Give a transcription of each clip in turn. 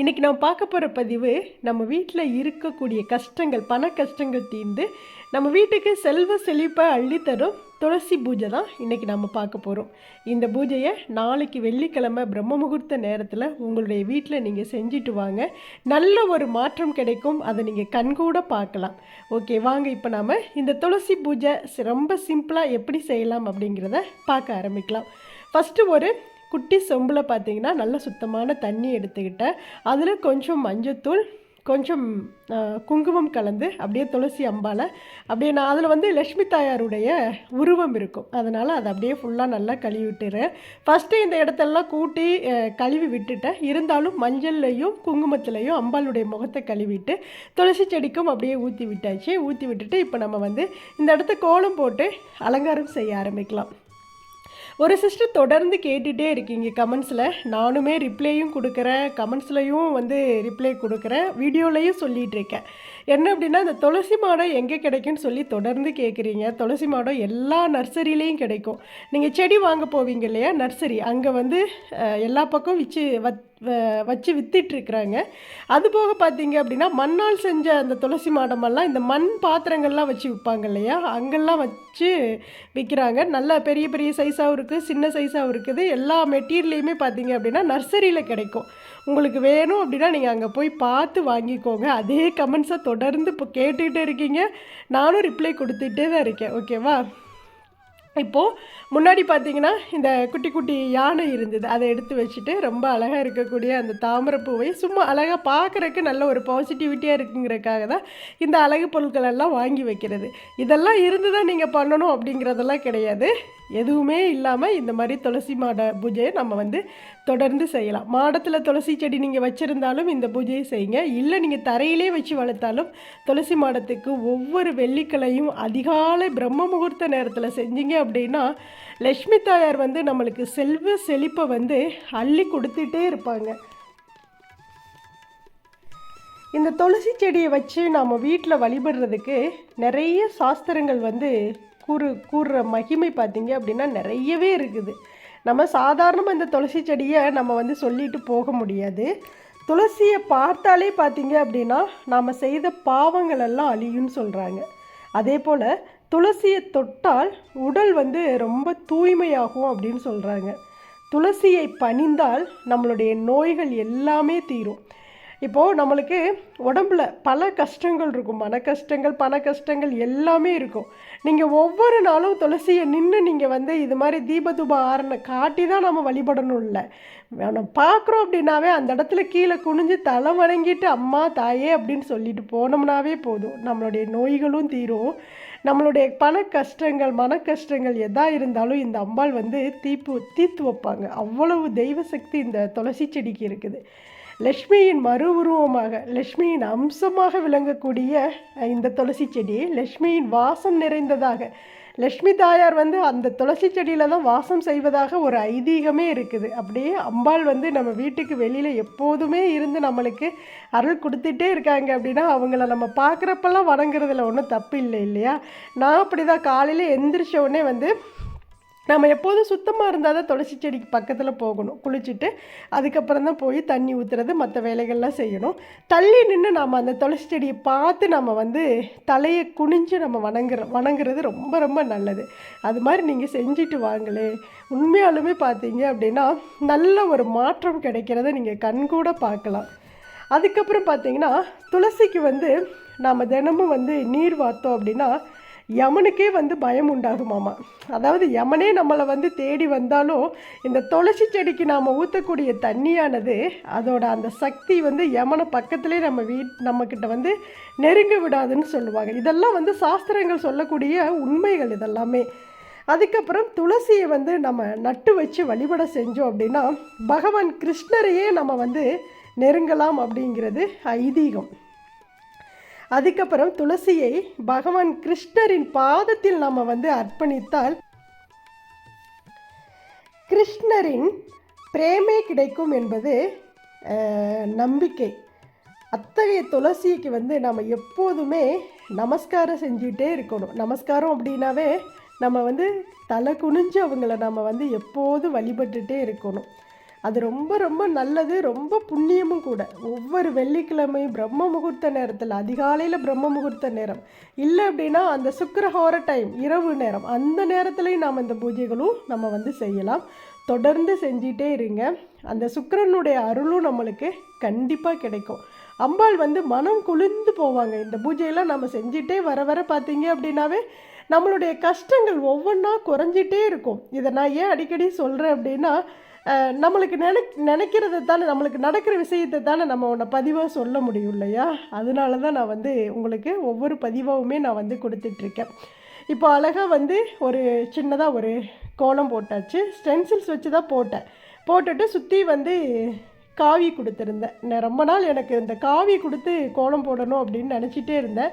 இன்றைக்கி நான் பார்க்க போகிற பதிவு நம்ம வீட்டில் இருக்கக்கூடிய கஷ்டங்கள் பண கஷ்டங்கள் தீர்ந்து நம்ம வீட்டுக்கு செல்வ செழிப்பை அள்ளித்தரும் துளசி பூஜை தான் இன்றைக்கி நம்ம பார்க்க போகிறோம் இந்த பூஜையை நாளைக்கு வெள்ளிக்கிழமை பிரம்ம முகூர்த்த நேரத்தில் உங்களுடைய வீட்டில் நீங்கள் செஞ்சுட்டு வாங்க. நல்ல ஒரு மாற்றம் கிடைக்கும். அதை நீங்கள் கண்கூட பார்க்கலாம். ஓகே வாங்க இப்போ நாம் இந்த துளசி பூஜை ரொம்ப சிம்பிளாக எப்படி செய்யலாம் அப்படிங்கிறத பார்க்க ஆரம்பிக்கலாம். ஃபஸ்ட்டு ஒரு குட்டி சொம்பில் பார்த்தீங்கன்னா நல்ல சுத்தமான தண்ணி எடுத்துக்கிட்டேன். அதில் கொஞ்சம் மஞ்சத்தூள் கொஞ்சம் குங்குமம் கலந்து அப்படியே துளசி அம்பால் அப்படியே நான் அதில் வந்து லக்ஷ்மி தாயாருடைய உருவம் இருக்கும். அதனால் அதை அப்படியே ஃபுல்லாக நல்லா கழுவி விட்டுறேன் ஃபஸ்ட்டு இந்த இடத்தெல்லாம் கூட்டி கழுவி விட்டுட்டேன். இருந்தாலும் மஞ்சள்லையும் குங்குமத்துலையும் அம்பாளுடைய முகத்தை கழுவிட்டு துளசி செடிக்கும் அப்படியே ஊற்றி விட்டாச்சு. ஊற்றி விட்டுட்டு இப்போ நம்ம வந்து இந்த இடத்த கோலம் போட்டு அலங்காரம் செய்ய ஆரம்பிக்கலாம். ஒரு சிஸ்டர் தொடர்ந்து கேட்டுகிட்டே இருக்கீங்க கமெண்ட்ஸில் நானுமே ரிப்ளையும் கொடுக்குறேன். கமெண்ட்ஸ்லையும் வந்து ரிப்ளை கொடுக்குறேன். வீடியோலையும் சொல்லிகிட்டு இருக்கேன். என்ன அப்படின்னா இந்த துளசி மாடம் எங்கே கிடைக்கும்னு சொல்லி தொடர்ந்து கேட்குறீங்க துளசி மாடம் எல்லா நர்சரியிலையும் கிடைக்கும். நீங்கள் செடி வாங்க போவீங்க இல்லையா? நர்சரி அங்கே வந்து எல்லா பக்கம் விச்சு வத் வச்சு வித்துட்ருக்குறாங்க. அது போக பார்த்தீங்க அப்படின்னா மண்ணால் செஞ்ச அந்த துளசி மாடமெல்லாம் இந்த மண் பாத்திரங்கள்லாம் வச்சு விற்பாங்க இல்லையா? அங்கெல்லாம் வச்சு விற்கிறாங்க நல்ல பெரிய பெரிய சைஸாகவும் இருக்குது சின்ன சைஸாகவும் இருக்குது. எல்லா மெட்டீரியலையுமே பார்த்தீங்க அப்படின்னா நர்சரியில் கிடைக்கும். உங்களுக்கு வேணும் அப்படின்னா நீங்கள் அங்கே போய் பார்த்து வாங்கிக்கோங்க. அதே கமெண்ட்ஸை தொடர்ந்து இப்போ கேட்டுக்கிட்டே இருக்கீங்க. நானும் ரிப்ளை கொடுத்துட்டே தான் இருக்கேன். ஓகேவா இப்போது முன்னாடி பார்த்தீங்கன்னா இந்த குட்டி குட்டி யானை இருந்தது. அதை எடுத்து வச்சுட்டு ரொம்ப அழகாக இருக்கக்கூடிய அந்த தாமரைப்பூவை சும்மா அழகாக பார்க்குறக்கு நல்ல ஒரு பாசிட்டிவிட்டியாக இருக்குங்கிறக்காக தான் இந்த அழகு பொருட்கள் எல்லாம் வாங்கி வைக்கிறது. இதெல்லாம் இருந்து தான் நீங்கள் பண்ணணும் அப்படிங்கிறதெல்லாம் கிடையாது. எதுவுமே இல்லாமல் இந்த மாதிரி துளசி மாட பூஜையை நம்ம வந்து தொடர்ந்து செய்யலாம். மாடத்தில் துளசி செடி நீங்கள் வச்சுருந்தாலும் இந்த பூஜையை செய்யுங்க. இல்லை நீங்கள் தரையிலே வச்சு வளர்த்தாலும் துளசி மாடத்துக்கு ஒவ்வொரு வெள்ளிக்கிழையும் அதிகாலை பிரம்ம முகூர்த்த நேரத்தில் செஞ்சீங்க அப்படின்னா லக்ஷ்மி தாயார் வந்து நம்மளுக்கு செல்வ செழிப்பை வந்து அள்ளி கொடுத்துட்டே இருப்பாங்க. இந்த துளசி செடியை வச்சு நாம் வீட்டில் வழிபடுறதுக்கு நிறைய சாஸ்திரங்கள் வந்து கூறு கூறுற மகிமை பார்த்தீங்க அப்படின்னா நிறையவே இருக்குது. நம்ம சாதாரணமாக இந்த துளசி செடியை நம்ம வந்து சொல்லிட்டு போக முடியாது. துளசியை பார்த்தாலே பார்த்தீங்க அப்படின்னா நாம் செய்த பாவங்கள் எல்லாம் அழியும்னு சொல்கிறாங்க அதே போல் துளசியை தொட்டால் உடல் வந்து ரொம்ப தூய்மையாகும் அப்படின்னு சொல்கிறாங்க துளசியை பணிந்தால் நம்மளுடைய நோய்கள் எல்லாமே தீரும். இப்போது நம்மளுக்கு உடம்புல பல கஷ்டங்கள் இருக்கும். மன கஷ்டங்கள் பண கஷ்டங்கள் எல்லாமே இருக்கும். நீங்கள் ஒவ்வொரு நாளும் துளசியை நின்று நீங்கள் வந்து இது மாதிரி தீபதூப ஆரணை காட்டி தான் நம்ம வழிபடணும் இல்லை. நம்ம பார்க்குறோம் அப்படின்னாவே அந்த இடத்துல கீழே குனிஞ்சு தலை வணங்கிட்டு அம்மா தாயே அப்படின்னு சொல்லிட்டு போனோம்னாவே போதும். நம்மளுடைய நோய்களும் தீரும். நம்மளுடைய பண கஷ்டங்கள் மன கஷ்டங்கள் எதா இருந்தாலும் இந்த அம்பாள் வந்து தீப்பு தீர்த்து வைப்பாங்க. அவ்வளவு தெய்வ சக்தி இந்த துளசி செடிக்கு இருக்குது. லக்ஷ்மியின் மறு உருவமாக லக்ஷ்மியின் அம்சமாக விளங்கக்கூடிய இந்த துளசி செடி லக்ஷ்மியின் வாசம் நிறைந்ததாக. லக்ஷ்மி தாயார் வந்து அந்த துளசி செடியில் தான் வாசம் செய்வதாக ஒரு ஐதீகமே இருக்குது. அப்படியே அம்பாள் வந்து நம்ம வீட்டுக்கு வெளியில் எப்போதுமே இருந்து நம்மளுக்கு அருள் கொடுத்துட்டே இருக்காங்க அப்படின்னா அவங்கள நம்ம பார்க்குறப்பெல்லாம் வணங்குறதுல ஒன்றும் தப்பு இல்லை இல்லையா? நான் அப்படி தான் காலையில் எந்திரிச்ச உடனே வந்து நம்ம எப்போதும் சுத்தமாக இருந்தால் தான் துளசி செடிக்கு பக்கத்தில் போகணும். குளிச்சுட்டு அதுக்கப்புறம் தான் போய் தண்ணி ஊற்றுறது மற்ற வேலைகள்லாம் செய்யணும். தள்ளி நின்று நம்ம அந்த துளசி செடியை பார்த்து நம்ம வந்து தலையை குனிஞ்சு நம்ம வணங்குற வணங்குறது ரொம்ப ரொம்ப நல்லது. அது மாதிரி நீங்கள் செஞ்சுட்டு வாங்களே. உண்மையாலுமே பார்த்தீங்க அப்படின்னா நல்ல ஒரு மாற்றம் கிடைக்கிறத நீங்கள் கண்கூட பார்க்கலாம். அதுக்கப்புறம் பார்த்தீங்கன்னா துளசிக்கு வந்து நாம் தினமும் வந்து நீர் வார்த்தோம் அப்படின்னா யமனுக்கே வந்து பயம் உண்டாகுமாமா அதாவது யமனே நம்மளை வந்து தேடி வந்தாலும் இந்த துளசி செடிக்கு நாம் ஊற்றக்கூடிய தண்ணியானது அதோட அந்த சக்தி வந்து யமனை பக்கத்திலே நம்ம வீட் நம்மக்கிட்ட வந்து நெருங்க விடாதுன்னு சொல்லுவாங்க. இதெல்லாம் வந்து சாஸ்திரங்கள் சொல்லக்கூடிய உண்மைகள் இதெல்லாமே. அதுக்கப்புறம் துளசியை வந்து நம்ம நட்டு வச்சு வழிபட செஞ்சோம் அப்படின்னா பகவான் கிருஷ்ணரையே நம்ம வந்து நெருங்கலாம் அப்படிங்கிறது ஐதீகம். அதுக்கப்புறம் துளசியை பகவான் கிருஷ்ணரின் பாதத்தில் நம்ம வந்து அர்ப்பணித்தால் கிருஷ்ணரின் பிரேமே கிடைக்கும் என்பது நம்பிக்கை. அத்தகைய துளசிக்கு வந்து நம்ம எப்போதுமே நமஸ்காரம் செஞ்சிகிட்டே இருக்கணும். நமஸ்காரம் அப்படின்னாவே நம்ம வந்து தலை குனிஞ்சு அவங்கள நம்ம வந்து எப்போதும் வழிபட்டுட்டே இருக்கணும். அது ரொம்ப ரொம்ப நல்லது ரொம்ப புண்ணியமும் கூட. ஒவ்வொரு வெள்ளிக்கிழமை பிரம்ம முகூர்த்த நேரத்தில் அதிகாலையில் பிரம்ம முகூர்த்த நேரம். இல்லை அப்படின்னா அந்த சுக்கரஹோர டைம் இரவு நேரம் அந்த நேரத்துலையும் நாம் இந்த பூஜைகளும் நம்ம வந்து செய்யலாம். தொடர்ந்து செஞ்சிட்டே இருங்க. அந்த சுக்கரனுடைய அருளும் நம்மளுக்கு கண்டிப்பாக கிடைக்கும். அம்பாள் வந்து மனம் குளிர்ந்து போவாங்க. இந்த பூஜையெல்லாம் நம்ம செஞ்சிட்டே வர வர பார்த்தீங்க அப்படின்னாவே நம்மளுடைய கஷ்டங்கள் ஒவ்வொன்றா குறைஞ்சிட்டே இருக்கும். இதை நான் ஏன் அடிக்கடி சொல்கிறேன் அப்படின்னா நம்மளுக்கு நினை நினைக்கிறத தானே நம்மளுக்கு நடக்கிற விஷயத்தை தானே நம்ம உன்னை பதிவாக சொல்ல முடியும் இல்லையா? அதனால தான் நான் வந்து உங்களுக்கு ஒவ்வொரு பதிவாகவுமே நான் வந்து கொடுத்துட்ருக்கேன். இப்போ அழகாக வந்து ஒரு சின்னதாக ஒரு கோலம் போட்டாச்சு. ஸ்டென்சில்ஸ் வச்சு தான் போட்டேன். போட்டுட்டு சுற்றி வந்து காவி கொடுத்துருந்தேன். நான் ரொம்ப நாள் எனக்கு இந்த காவி கொடுத்து கோலம் போடணும் அப்படின்னு நினச்சிட்டே இருந்தேன்.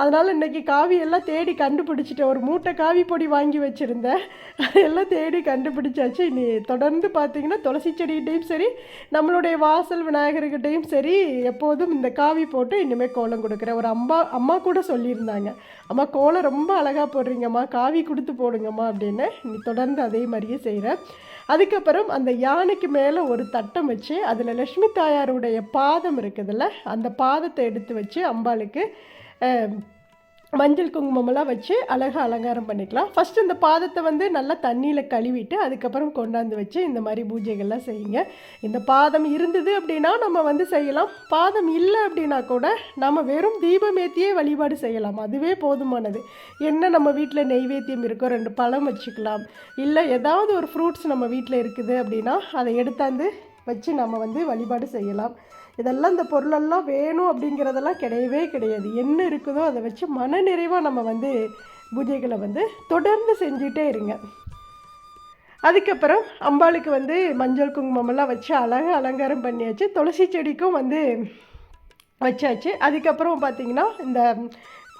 அதனால் இன்றைக்கி காவி எல்லாம் தேடி கண்டுபிடிச்சிட்டேன். ஒரு மூட்டை காவி பொடி வாங்கி வச்சுருந்தேன். அதெல்லாம் தேடி கண்டுபிடிச்சாச்சு. இனி தொடர்ந்து பார்த்தீங்கன்னா துளசி செடிகிட்டையும் சரி நம்மளுடைய வாசல் விநாயகர்கிட்டையும் சரி எப்போதும் இந்த காவி போட்டு இனிமேல் கோலம் கொடுக்குறேன். ஒரு அம்மா அம்மா கூட சொல்லியிருந்தாங்க. அம்மா கோலம் ரொம்ப அழகாக போடுறீங்கம்மா. காவி கொடுத்து போடுங்கம்மா அப்படின்னு. நீ தொடர்ந்து அதே மாதிரியே செய்கிறேன் அதுக்கப்புறம் அந்த யானைக்கு மேலே ஒரு தட்டம் வச்சு அதில் லக்ஷ்மி தாயாருடைய பாதம் இருக்குதுல்ல அந்த பாதத்தை எடுத்து வச்சு அம்பாளுக்கு மஞ்சள் குங்குமமெல்லாம் வச்சு அழகாக அலங்காரம் பண்ணிக்கலாம். ஃபஸ்ட்டு இந்த பாதத்தை வந்து நல்லா தண்ணியில் கழுவிட்டு அதுக்கப்புறம் கொண்டாந்து வச்சு இந்த மாதிரி பூஜைகள்லாம் செய்யுங்க. இந்த பாதம் இருந்தது அப்படின்னா நம்ம வந்து செய்யலாம். பாதம் இல்லை அப்படின்னா கூட நம்ம வெறும் தீபமேத்தியே வழிபாடு செய்யலாம். அதுவே போதுமானது. என்ன நம்ம வீட்டில் நெய்வேத்தியம் இருக்கோ ரெண்டு பழம் வச்சுக்கலாம். இல்லை ஏதாவது ஒரு ஃப்ரூட்ஸ் நம்ம வீட்டில் இருக்குது அப்படின்னா அதை எடுத்தாந்து வச்சு நம்ம வந்து வழிபாடு செய்யலாம். இதெல்லாம் இந்த பொருளெல்லாம் வேணும் அப்படிங்கிறதெல்லாம் கிடையவே கிடையாது. என்ன இருக்குதோ அதை வச்சு மனநிறைவாக நம்ம வந்து பூஜைகளை வந்து தொடர்ந்து செஞ்சுட்டே இருங்க. அதுக்கப்புறம் அம்பாளுக்கு வந்து மஞ்சள் குங்குமமெல்லாம் வச்சு அழகாக அலங்காரம் பண்ணியாச்சு. துளசி செடிக்கும் வந்து வச்சாச்சு. அதுக்கப்புறம் பார்த்தீங்கன்னா இந்த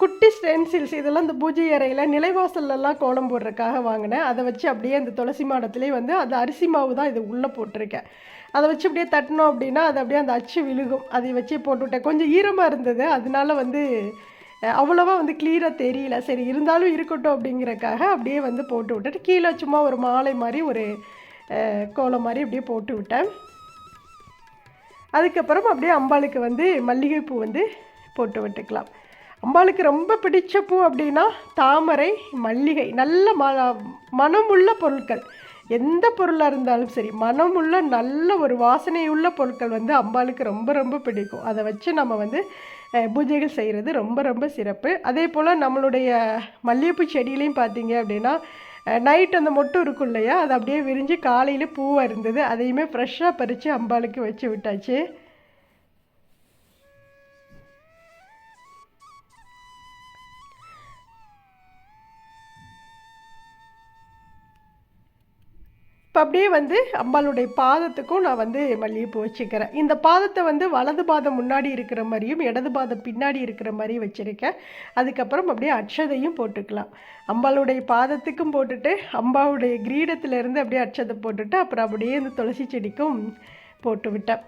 குட்டி ஸ்டென்சில்ஸ் இதெல்லாம் இந்த பூஜை அறையில் நிலைவாசல்லலாம் கோலம் போடுறதுக்காக வாங்கினேன். அதை வச்சு அப்படியே அந்த துளசி மாடத்துலேயே வந்து அந்த அரிசி மாவு தான் இது உள்ளே போட்டிருக்கேன். அதை வச்சு அப்படியே தட்டினோம் அப்படின்னா அது அப்படியே அந்த அச்சு விழுகும். அதை வச்சு போட்டுவிட்டேன் கொஞ்சம் ஈரமாக இருந்தது. அதனால வந்து அவ்வளோவா வந்து கிளியராக தெரியல. சரி இருந்தாலும் இருக்கட்டும் அப்படிங்கிறக்காக அப்படியே வந்து போட்டு விட்டுட்டு கீழே சும்மா ஒரு மாலை மாதிரி ஒரு கோலம் மாதிரி அப்படியே போட்டு விட்டேன். அதுக்கப்புறம் அப்படியே அம்பாளுக்கு வந்து மல்லிகைப்பூ வந்து போட்டு விட்டுக்கலாம். அம்பாளுக்கு ரொம்ப பிடிச்ச பூ அப்படின்னா தாமரை மல்லிகை. நல்ல ம மனமுள்ள பொருட்கள். எந்த பொருளாக இருந்தாலும் சரி மனமுள்ள நல்ல ஒரு வாசனையுள்ள பொருட்கள் வந்து அம்பாளுக்கு ரொம்ப ரொம்ப பிடிக்கும். அதை வச்சு நம்ம வந்து பூஜைகள் செய்கிறது ரொம்ப ரொம்ப சிறப்பு. அதே போல் நம்மளுடைய மல்லிகைப்பூ செடியிலையும் பார்த்தீங்க அப்படின்னா நைட் அந்த மொட்டு இருக்கும் இல்லையா? அது அப்படியே விரிஞ்சு காலையில் பூவாக இருந்தது. அதையுமே ஃப்ரெஷ்ஷாக பறித்து அம்பாளுக்கு வச்சு விட்டாச்சு. இப்போ அப்படியே வந்து அம்பாளுடைய பாதத்துக்கும் நான் வந்து மல்லிகைப்பூ வச்சுக்கிறேன். இந்த பாதத்தை வந்து வலது பாதம் முன்னாடி இருக்கிற மாதிரியும் இடது பாதம் பின்னாடி இருக்கிற மாதிரியும் வச்சுருக்கேன். அதுக்கப்புறம் அப்படியே அட்சதையும் போட்டுக்கலாம். அம்பாளுடைய பாதத்துக்கும் போட்டுட்டு அம்பாவுடைய கிரீடத்திலேருந்து அப்படியே அட்சதை போட்டுட்டு அப்புறம் அப்படியே இந்த துளசி செடிக்கும் போட்டு விட்டேன்.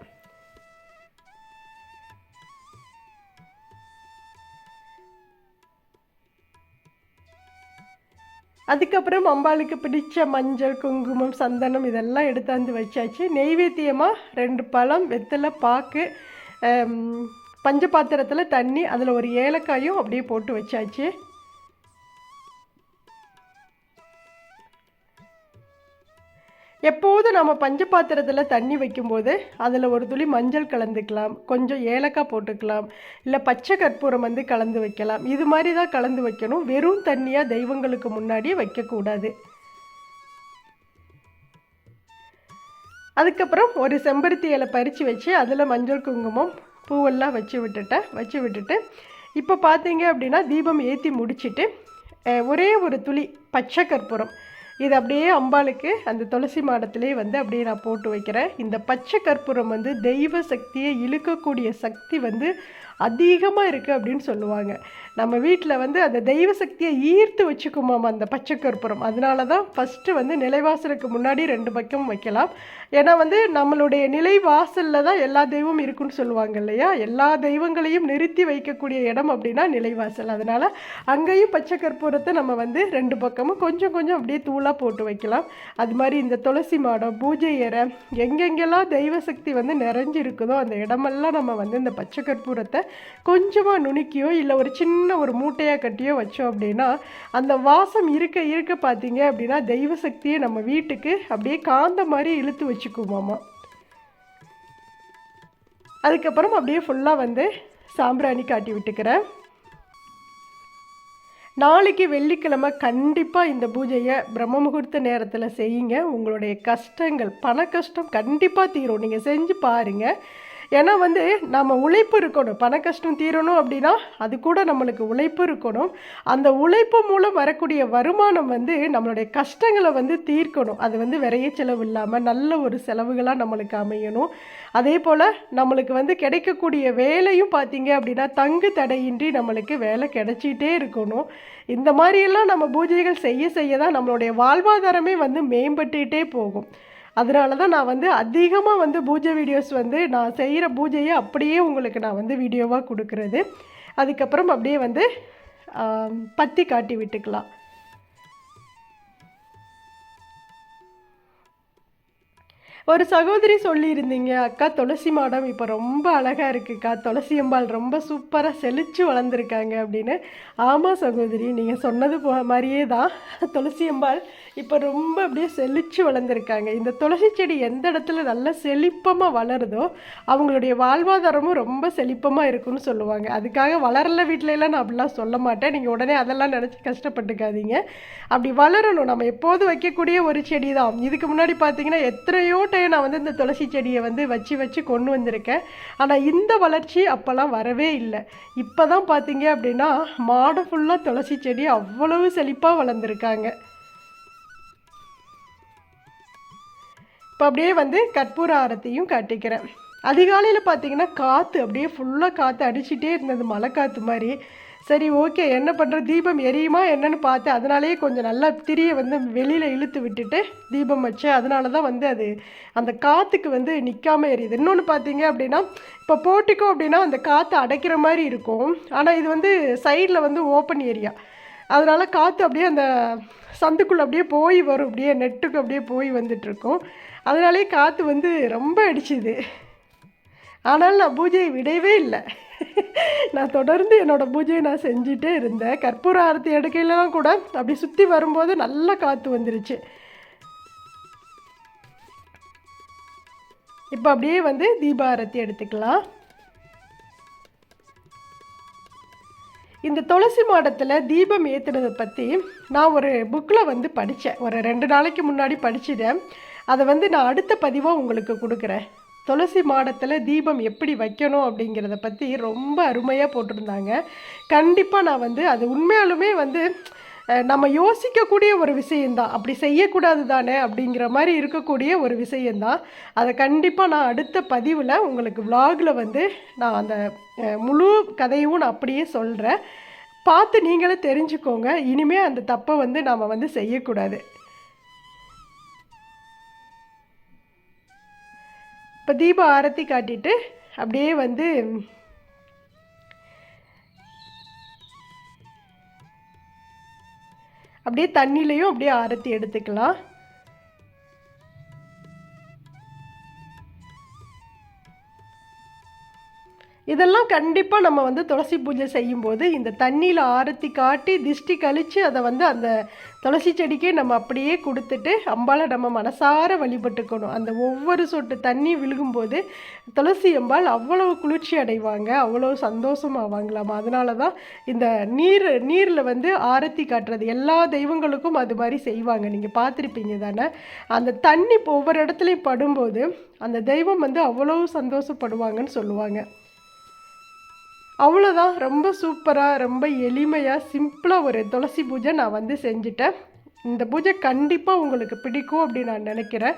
அதுக்கப்புறம் அம்பாளுக்கு பிடிச்ச மஞ்சள் குங்குமம் சந்தனம் இதெல்லாம் எடுத்தாந்து வச்சாச்சு. நெய்வேத்தியமாக ரெண்டு பழம் வெத்தலை பாக்கு பஞ்ச பாத்திரத்தில் தண்ணி அதில் ஒரு ஏலக்காயும் அப்படியே போட்டு வச்சாச்சு. எப்போதும் நம்ம பஞ்ச பாத்திரத்தில் தண்ணி வைக்கும்போது அதில் ஒரு துளி மஞ்சள் கலந்துக்கலாம் கொஞ்சம் ஏலக்காய் போட்டுக்கலாம் இல்லை பச்சை கற்பூரம் வந்து கலந்து வைக்கலாம். இது மாதிரி தான் கலந்து வைக்கணும். வெறும் தண்ணியாக தெய்வங்களுக்கு முன்னாடி வைக்கக்கூடாது. அதுக்கப்புறம் ஒரு செம்பருத்தி இலை பறித்து வச்சு அதில் மஞ்சள் குங்குமம் பூவெல்லாம் வச்சு விட்டுட்டேன். வச்சு விட்டுட்டு இப்போ பார்த்தீங்க அப்படின்னா தீபம் ஏற்றி முடிச்சிட்டு ஒரே ஒரு துளி பச்சை கற்பூரம். இது அப்படியே அம்பாளுக்கு அந்த துளசி மாடத்திலே வந்து அப்படியே நான் போட்டு வைக்கிறேன். இந்த பச்சை கற்பூரம் வந்து தெய்வ சக்தியை இழுக்கக்கூடிய சக்தி வந்து அதிகமாக இருக்குது அப்படின்னு சொல்லுவாங்க. நம்ம வீட்டில் வந்து அந்த தெய்வ சக்தியை ஈர்த்து வச்சுக்குமாம் அந்த பச்சை கற்பூரம். அதனால தான் ஃபஸ்ட்டு வந்து நிலைவாசலுக்கு முன்னாடி ரெண்டு பக்கம் வைக்கலாம். ஏன்னா வந்து நம்மளுடைய நிலைவாசலில் தான் எல்லா தெய்வமும் இருக்குன்னு சொல்லுவாங்க இல்லையா? எல்லா தெய்வங்களையும் நிறுத்தி வைக்கக்கூடிய இடம் அப்படின்னா நிலைவாசல். அதனால் அங்கேயும் பச்சை கற்பூரத்தை நம்ம வந்து ரெண்டு பக்கமும் கொஞ்சம் கொஞ்சம் அப்படியே தூளாக போட்டு வைக்கலாம். அது மாதிரி இந்த துளசி மாடம் பூஜை இறை எங்கெங்கெல்லாம் தெய்வ சக்தி வந்து நிறைஞ்சிருக்குதோ அந்த இடமெல்லாம் நம்ம வந்து இந்த பச்சை கற்பூரத்தை கொஞ்சமாக நுணுக்கியோ இல்லை ஒரு சின்ன ஒரு மூட்டையாக கட்டியோ வச்சோம் அப்படின்னா அந்த வாசம் இருக்க இருக்க பார்த்தீங்க அப்படின்னா தெய்வ சக்தியை நம்ம வீட்டுக்கு அப்படியே காந்த மாதிரி இழுத்து வச்சுக்குவோமாமா அதுக்கப்புறம் அப்படியே ஃபுல்லாக வந்து சாம்பிராணி காட்டி விட்டுக்கிறேன். நாளைக்கு வெள்ளிக்கிழமை கண்டிப்பாக இந்த பூஜையை பிரம்ம முகூர்த்த நேரத்தில் செய்யுங்க. உங்களுடைய கஷ்டங்கள் பண கஷ்டம் கண்டிப்பாக தீரும். நீங்கள் செஞ்சு பாருங்கள் ஏன்னா வந்து நம்ம உழைப்பு இருக்கணும். பண கஷ்டம் தீரணும் அப்படின்னா அது கூட நம்மளுக்கு உழைப்பு இருக்கணும். அந்த உழைப்பு மூலம் வரக்கூடிய வருமானம் வந்து நம்மளுடைய கஷ்டங்களை வந்து தீர்க்கணும். அது வந்து விரைய செலவு இல்லாமல் நல்ல ஒரு செலவுகளாக நம்மளுக்கு அமையணும். அதே போல் நம்மளுக்கு வந்து கிடைக்கக்கூடிய வேலையும் பார்த்தீங்க அப்படின்னா தங்கு தடையின்றி நம்மளுக்கு வேலை கிடைச்சிட்டே இருக்கணும். இந்த மாதிரியெல்லாம் நம்ம பூஜைகள் செய்ய செய்ய தான் நம்மளுடைய வாழ்வாதாரமே வந்து மேம்பட்டுகிட்டே போகும். அதனால தான் நான் வந்து அதிகமாக வந்து பூஜை வீடியோஸ் வந்து நான் செய்கிற பூஜையை அப்படியே உங்களுக்கு நான் வந்து வீடியோவாக கொடுக்குறது. அதுக்கப்புறம் அப்படியே வந்து பத்தி காட்டி விட்டுக்கலாம். ஒரு சகோதரி சொல்லியிருந்தீங்க அக்கா துளசி மாடம் இப்போ ரொம்ப அழகாக இருக்குக்கா. துளசி அம்பாள் ரொம்ப சூப்பராக செழிச்சு வளர்ந்துருக்காங்க அப்படின்னு. ஆமாம் சகோதரி நீங்கள் சொன்னது போ மாதிரியே தான். துளசி அம்பாள் இப்போ ரொம்ப அப்படியே செழிச்சு வளர்ந்துருக்காங்க. இந்த துளசி செடி எந்த இடத்துல நல்லா செழிப்பமாக வளருதோ அவங்களுடைய வாழ்வாதாரமும் ரொம்ப செழிப்பமாக இருக்கும்னு சொல்லுவாங்க. அதுக்காக வளரல வீட்டிலலாம் நான் அப்படிலாம் சொல்ல மாட்டேன். நீங்கள் உடனே அதெல்லாம் நினச்சி கஷ்டப்பட்டுக்காதீங்க. அப்படி வளரணும். நம்ம எப்போது வைக்கக்கூடிய ஒரு செடி தான். இதுக்கு முன்னாடி பார்த்தீங்கன்னா எத்தனையோ டைம் நான் வந்து இந்த துளசி செடியை வந்து வச்சு வச்சு கொண்டு வந்திருக்கேன். ஆனால் இந்த வளர்ச்சி அப்போல்லாம் வரவே இல்லை. இப்போ தான் பார்த்தீங்க அப்படின்னா மாடு ஃபுல்லாக துளசி செடி அவ்வளவு செழிப்பாக வளர்ந்துருக்காங்க. இப்போ அப்படியே வந்து கற்பூர ஆரத்தையும் காட்டிக்கிறேன். அதிகாலையில் பார்த்தீங்கன்னா காற்று அப்படியே ஃபுல்லாக காற்று அடிச்சிட்டே இருந்தது மழை காற்று மாதிரி. சரி ஓகே என்ன பண்ணுற தீபம் எரியுமா என்னன்னு பார்த்து அதனாலேயே கொஞ்சம் நல்லா திரியை வந்து வெளியில் இழுத்து விட்டுட்டு தீபம் வச்சேன். அதனால தான் வந்து அது அந்த காற்றுக்கு வந்து நிற்காம எரியுது. இன்னொன்று பார்த்தீங்க அப்படின்னா இப்போ போட்டிக்கோ அப்படின்னா அந்த காற்று அடைக்கிற மாதிரி இருக்கும். ஆனால் இது வந்து சைடில் வந்து ஓப்பன் ஏரியா அதனால் காற்று அப்படியே அந்த சந்துக்குள்ளே அப்படியே போய் வரும். அப்படியே நெட்டுக்கு அப்படியே போய் வந்துட்டுருக்கோம். அதனாலே காற்று வந்து ரொம்ப அடிச்சுது. ஆனால் நான் பூஜையை விடவே இல்லை. நான் தொடர்ந்து என்னோடய பூஜையை நான் செஞ்சுட்டே இருந்தேன். கற்பூர ஆரத்தி எடுக்கையிலாம் கூட அப்படி சுற்றி வரும்போது நல்லா காற்று வந்துருச்சு. இப்போ அப்படியே வந்து தீபாரத்தி எடுத்துக்கலாம். இந்த துளசி மாடத்தில் தீபம் ஏற்றுனதை பற்றி நான் ஒரு புக்கில் வந்து படித்தேன் ஒரு ரெண்டு நாளைக்கு முன்னாடி படிச்சிட்டேன். அதை வந்து நான் அடுத்த பதிவாக உங்களுக்கு கொடுக்குறேன். துளசி மாடத்தில் தீபம் எப்படி வைக்கணும் அப்படிங்கிறத பற்றி ரொம்ப அருமையாக போட்டிருந்தாங்க. கண்டிப்பாக நான் வந்து அது உண்மையாலுமே வந்து நம்ம யோசிக்கக்கூடிய ஒரு விஷயந்தான் அப்படி செய்யக்கூடாது தானே அப்படிங்கிற மாதிரி இருக்கக்கூடிய ஒரு விஷயந்தான் அதை கண்டிப்பாக நான் அடுத்த பதிவில் உங்களுக்கு விலாகில் வந்து நான் அந்த முழு கதையும் நான் அப்படியே சொல்கிறேன் பார்த்து நீங்களே தெரிஞ்சுக்கோங்க. இனிமே அந்த தப்பை வந்து நாம் வந்து செய்யக்கூடாது. இப்போ தீப ஆரத்தி காட்டிட்டு அப்படியே வந்து அப்படியே தண்ணிலையும் அப்படியே ஆரத்தி எடுத்துக்கலாம். இதெல்லாம் கண்டிப்பாக நம்ம வந்து துளசி பூஜை செய்யும்போது இந்த தண்ணியில் ஆரத்தி காட்டி திஷ்டி கழித்து அதை வந்து அந்த துளசி செடிக்கே நம்ம அப்படியே கொடுத்துட்டு அம்பாளை நம்ம மனசார வழிபட்டுக்கணும். அந்த ஒவ்வொரு சொட்டு தண்ணி விழுகும்போது துளசி அம்பாள் அவ்வளோ குளிர்ச்சி அடைவாங்க அவ்வளோ சந்தோஷமாவாங்களாம் அதனால தான் இந்த நீர் நீரில் வந்து ஆரத்தி காட்டுறது எல்லா தெய்வங்களுக்கும் அது மாதிரி செய்வாங்க. நீங்கள் பார்த்துருப்பீங்க தானே? அந்த தண்ணி இப்போ ஒவ்வொரு இடத்துலையும் படும்போது அந்த தெய்வம் வந்து அவ்வளோ சந்தோஷப்படுவாங்கன்னு சொல்லுவாங்க. அவ்வளோதான் ரொம்ப சூப்பராக ரொம்ப எளிமையாக சிம்பிளாக ஒரு துளசி பூஜை நான் வந்து செஞ்சுட்டேன். இந்த பூஜை கண்டிப்பாக உங்களுக்கு பிடிக்கும் அப்படின்னு நான் நினைக்கிறேன்.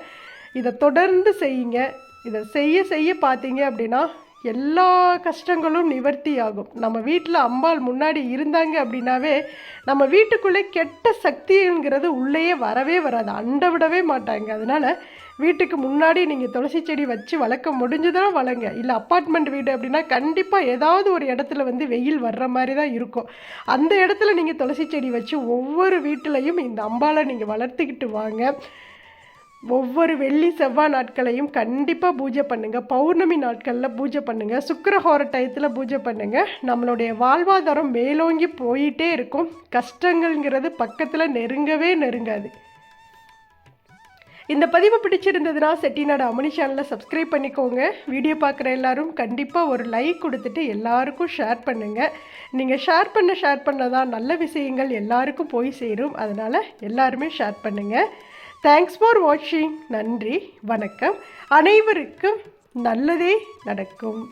இதை தொடர்ந்து செய்யுங்க. இதை செய்ய செய்ய பார்த்தீங்க அப்படின்னா எல்லா கஷ்டங்களும் நிவர்த்தி ஆகும். நம்ம வீட்டில் அம்பாள் முன்னாடி இருந்தாங்க அப்படின்னாவே நம்ம வீட்டுக்குள்ளே கெட்ட சக்திங்கிறது உள்ளேயே வரவே வராது. அண்டை விடவே மாட்டாங்க. அதனால் வீட்டுக்கு முன்னாடி நீங்கள் துளசி செடி வச்சு வளர்க்க முடிஞ்சதுன்னா வளங்க. இல்லை அப்பார்ட்மெண்ட் வீடு அப்படின்னா கண்டிப்பாக ஏதாவது ஒரு இடத்துல வந்து வெயில் வர்ற மாதிரி தான் இருக்கும். அந்த இடத்துல நீங்கள் துளசி செடி வச்சு ஒவ்வொரு வீட்டிலையும் இந்த அம்பாலை நீங்கள் வளர்த்துக்கிட்டு வாங்க. ஒவ்வொரு வெள்ளி செவ்வாய் நாட்களையும் கண்டிப்பாக பூஜை பண்ணுங்கள் பௌர்ணமி நாட்களில் பூஜை பண்ணுங்கள் சுக்கரஹோர டயத்தில் பூஜை பண்ணுங்கள் நம்மளுடைய வாழ்வாதாரம் மேலோங்கி போயிட்டே இருக்கும். கஷ்டங்கள்ங்கிறது பக்கத்தில் நெருங்கவே நெருங்காது. இந்த பதிவு பிடிச்சிருந்ததுன்னா செட்டிநாடு அமனி சேனலில் சப்ஸ்கிரைப் பண்ணிக்கோங்க. வீடியோ பார்க்குற எல்லாரும் கண்டிப்பாக ஒரு லைக் கொடுத்துட்டு எல்லாருக்கும் ஷேர் பண்ணுங்கள் நீங்கள் ஷேர் பண்ண ஷேர் பண்ண தான் நல்ல விஷயங்கள் எல்லாருக்கும் போய் சேரும். அதனால் எல்லாருமே ஷேர் பண்ணுங்கள் தேங்க்ஸ் ஃபார் வாட்சிங் நன்றி வணக்கம். அனைவருக்கும் நல்லதே நடக்கும்.